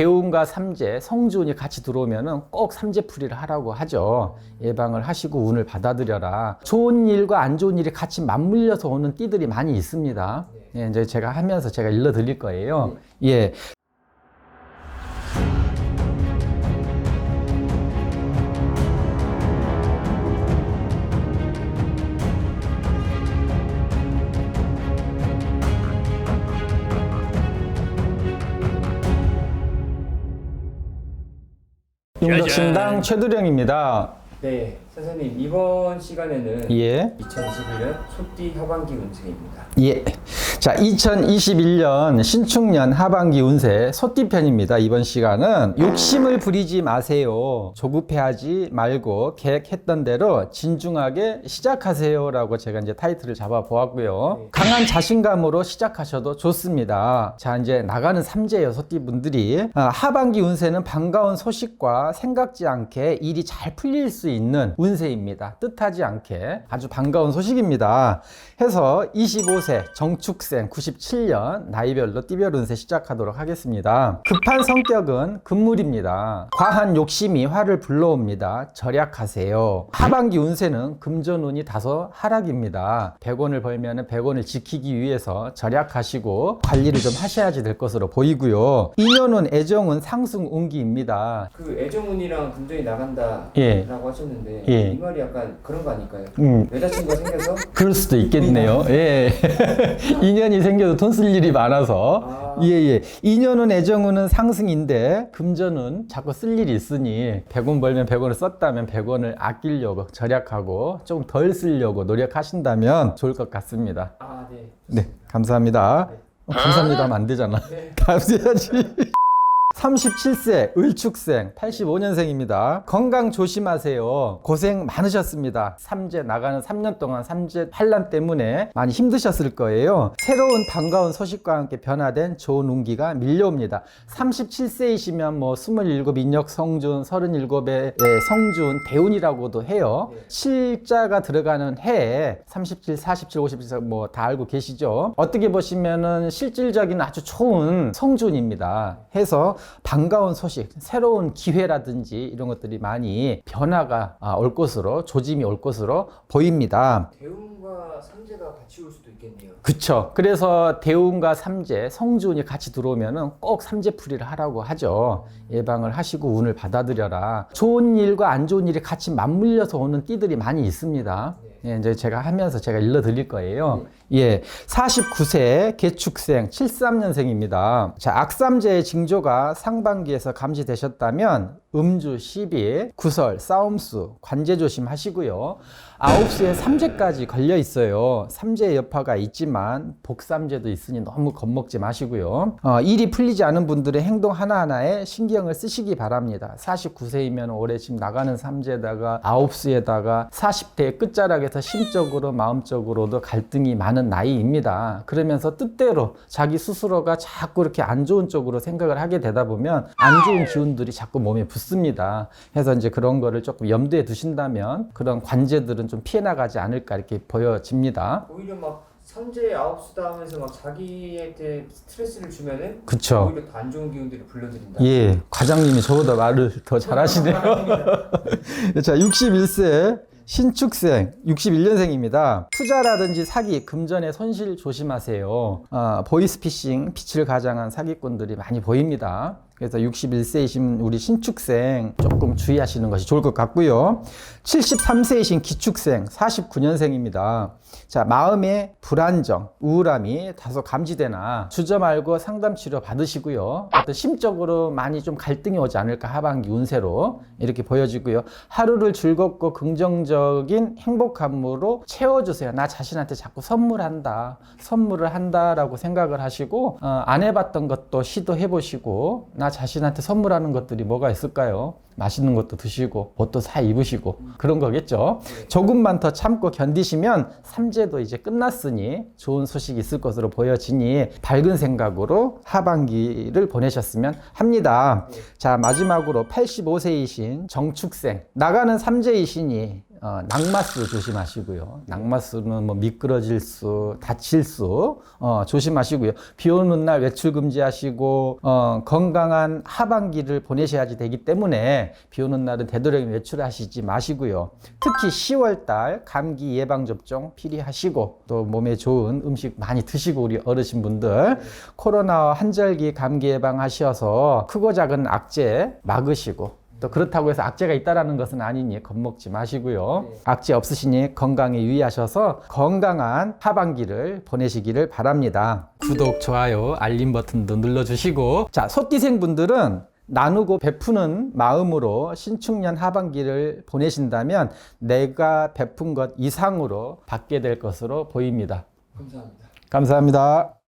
대운과 삼재, 성주운이 같이 들어오면은 꼭 삼재풀이를 하라고 하죠. 예방을 하시고 운을 받아들여라. 좋은 일과 안 좋은 일이 같이 맞물려서 오는 띠들이 많이 있습니다. 예, 이제 제가 하면서 제가 일러 드릴 거예요. 예. 윤덕신당 최두령입니다. 네, 선생님 이번 시간에는 예. 2021년 소띠 하반기 운세입니다. 예. 자, 2021년 신축년 하반기 운세 소띠 편입니다. 이번 시간은 욕심을 부리지 마세요. 조급해하지 말고 계획했던 대로 진중하게 시작하세요라고 제가 이제 타이틀을 잡아 보았고요. 강한 자신감으로 시작하셔도 좋습니다. 자, 이제 나가는 삼재예요. 소띠 분들이. 아, 하반기 운세는 반가운 소식과 생각지 않게 일이 잘 풀릴 수 있는 운세입니다. 뜻하지 않게 아주 반가운 소식입니다. 해서 25세 정축 생 97년 나이별로 띠별 운세 시작하도록 하겠습니다. 급한 성격은 금물입니다. 과한 욕심이 화를 불러옵니다. 절약하세요. 하반기 운세는 금전운이 다소 하락입니다. 100원을 벌면 100원을 지키기 위해서 절약하시고 관리를 좀 하셔야지 될 것으로 보이고요. 인연운 애정운 상승 운기입니다. 그 애정운이랑 금전이 나간다라고 예. 하셨는데 예. 이 말이 약간 그런 거 아닐까요? 음, 여자친구가 생겨서 그럴 수도 있겠네요. 예. 인연 이 생겨도 돈 쓸 일이 많아서. 아. 예, 예. 인연은 애정운은 상승인데, 금전은 자꾸 쓸 일이 있으니, 100원 벌면 100원을 썼다면 100원을 아끼려고, 절약하고, 조금 덜 쓰려고 노력하신다면 좋을 것 같습니다. 아, 네. 네, 감사합니다. 어, 감사합니다 하면 안 되잖아. 네. 감사해야지. 37세 을축생 85년생입니다. 건강 조심하세요. 고생 많으셨습니다. 삼재 나가는 3년 동안 삼재 환란 때문에 많이 힘드셨을 거예요. 새로운 반가운 소식과 함께 변화된 좋은 운기가 밀려옵니다. 37세이시면 뭐 27 인력 성준, 37의 성준 대운이라고도 해요. 네. 실자가 들어가는 해에 37, 47, 57 뭐 다 알고 계시죠? 어떻게 보시면은 실질적인 아주 좋은 성준입니다. 해서 반가운 소식, 새로운 기회라든지 이런 것들이 많이 변화가 아, 올 것으로 조짐이 올 것으로 보입니다. 대운과 삼재가 같이 올 수도 있겠네요. 그쵸. 그래서 대운과 삼재, 성준이 같이 들어오면은 꼭 삼재풀이를 하라고 하죠. 예방을 하시고 운을 받아들여라. 좋은 일과 안 좋은 일이 같이 맞물려서 오는 띠들이 많이 있습니다. 예, 이제 제가 하면서 제가 일러 드릴 거예요. 예. 49세 개축생 73년생입니다. 자, 악삼재의 징조가 상반기에서 감지되셨다면 음주, 시비, 구설, 싸움수, 관제 조심하시고요. 아홉 수에 삼재까지 걸려 있어요. 삼재 여파가 있지만 복삼재도 있으니 너무 겁먹지 마시고요. 어, 일이 풀리지 않은 분들의 행동 하나하나에 신경을 쓰시기 바랍니다. 49세이면 올해 지금 나가는 삼재에다가 아홉 수에다가 40대의 끝자락에서 심적으로 마음적으로도 갈등이 많은 나이입니다. 그러면서 뜻대로 자기 스스로가 자꾸 이렇게 안 좋은 쪽으로 생각을 하게 되다 보면 안 좋은 기운들이 자꾸 몸에 붙 습니다. 해서 이제 그런 거를 조금 염두에 두신다면 그런 관제들은 좀 피해 나가지 않을까 이렇게 보여집니다. 오히려 막 삼재 아홉 수다 하면서 막 자기한테 스트레스를 주면은 그쵸. 오히려 더 안 좋은 기운들이 불러들인다. 예, 과장님이 저보다 말을 더 잘하시네요. 자, 61세 신축생 61년생입니다. 투자라든지 사기, 금전의 손실 조심하세요. 아, 보이스피싱, 빛을 가장한 사기꾼들이 많이 보입니다. 그래서 61세이신 우리 신축생 조금 주의하시는 것이 좋을 것 같고요. 73세이신 기축생 49년생입니다. 자, 마음의 불안정, 우울함이 다소 감지되나 주저 말고 상담 치료 받으시고요. 어떤 심적으로 많이 좀 갈등이 오지 않을까 하반기 운세로 이렇게 보여지고요. 하루를 즐겁고 긍정적인 행복함으로 채워주세요. 나 자신한테 자꾸 선물한다, 선물을 한다라고 생각을 하시고 어, 안 해봤던 것도 시도해보시고 나 자신한테 선물하는 것들이 뭐가 있을까요? 맛있는 것도 드시고 옷도 사 입으시고 그런 거겠죠. 조금만 더 참고 견디시면 삼재도 이제 끝났으니 좋은 소식이 있을 것으로 보여지니 밝은 생각으로 하반기를 보내셨으면 합니다. 자 마지막으로 85세이신 정축생 나가는 삼재이시니 어, 낙마수 조심하시고요. 낙마수는 뭐 미끄러질 수, 다칠 수 어, 조심하시고요. 비 오는 날 외출 금지하시고 어, 건강한 하반기를 보내셔야지 되기 때문에 비 오는 날은 되도록이면 외출하시지 마시고요. 특히 10월 달 감기 예방 접종 필히하시고 또 몸에 좋은 음식 많이 드시고 우리 어르신분들 코로나 환절기 감기 예방하셔서 크고 작은 악재 막으시고 또 그렇다고 해서 악재가 있다라는 것은 아니니 겁먹지 마시고요. 네. 악재 없으시니 건강에 유의하셔서 건강한 하반기를 보내시기를 바랍니다. 구독, 좋아요, 알림 버튼도 눌러주시고 자, 소띠생 분들은 나누고 베푸는 마음으로 신축년 하반기를 보내신다면 내가 베푼 것 이상으로 받게 될 것으로 보입니다. 감사합니다. 감사합니다.